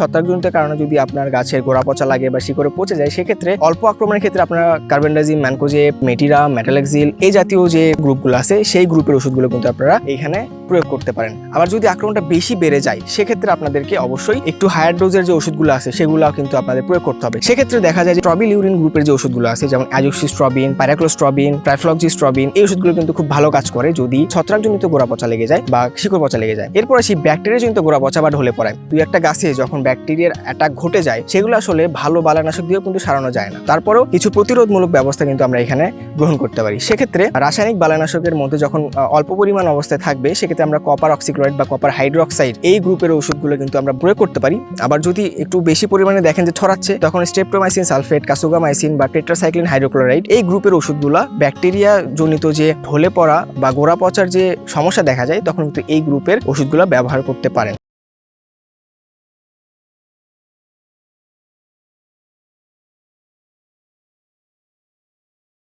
ছত্রাকজনিত কারণে যদি আপনার গাছের গোড়া পচা লাগে বা শিকড়ে পচে যায়, সেক্ষেত্রে অল্প আক্রমণের ক্ষেত্রে আপনারা কার্বেন্ডাজিম ম্যানকোজে মেটিরা মেটালেক্সিল এই জাতীয় যে গ্রুপগুলো আছে, সেই গ্রুপের ওষুধগুলো কিন্তু আপনারা এখানে প্রয়োগ করতে পারেন। আবার যদি আক্রমণটা বেশি বেড়ে যায়, সেক্ষেত্রে আপনাদেরকে অবশ্যই একটু হায়ার ডোজের যে ওষুধগুলো আছে সেগুলো কিন্তু আপনাদের প্রয়োগ করতে হবে। সেক্ষেত্রে দেখা যায় যে ট্রবিল ইউরিন গ্রুপের যে ওষুধগুলো আছে, যেমন অ্যাজোক্সিস্ট্রবিন প্যারাক্লোস্ট্রবিন ট্রাইফ্লক্সিস্ট্রবিন এই ওষুধগুলো কিন্তু খুব ভালো কাজ করে যদি ছত্রাকজনিত গোড়া পচা লেগে যায় বা শিকড় পচা লেগে যায়। এরপর আসি ব্যাকটেরিয়াজনিত গোড়া পচা বা ঢলে পড়ায়। দুই একটা গাছে যখন ব্যাকটেরিয়ার অ্যাটাক ঘটে যায়, সেগুলো আসলে ভালো বালানাশক দিয়েও কিন্তু সারানো যায় না। তারপরেও কিছু প্রতিরোধমূলক ব্যবস্থা কিন্তু আমরা এখানে গ্রহণ করতে পারি। সেক্ষেত্রে রাসায়নিক বালানাশকের মধ্যে যখন অল্প পরিমাণ অবস্থায় থাকবে সেক্ষেত্রে আমরা কপার অক্সিক্লোরাইড বা কপার হাইড্রোক্সাইড এই গ্রুপের ওষুধগুলো কিন্তু আমরা প্রয়োগ করতে পারি। আবার যদি একটু বেশি পরিমাণে দেখেন যে ছড়াচ্ছে, তখন স্টেপ্টোমাইসিন সালফেট কাসুগামাইসিন বা টেট্রাসাইক্লিন হাইড্রোক্লোরাইড এই গ্রুপের ওষুধগুলো ব্যাকটেরিয়া জনিত যে ঢলে পড়া বা গোড়া পচার যে সমস্যা দেখা যায়, তখন কিন্তু এই গ্রুপের ওষুধগুলো ব্যবহার করতে পারেন।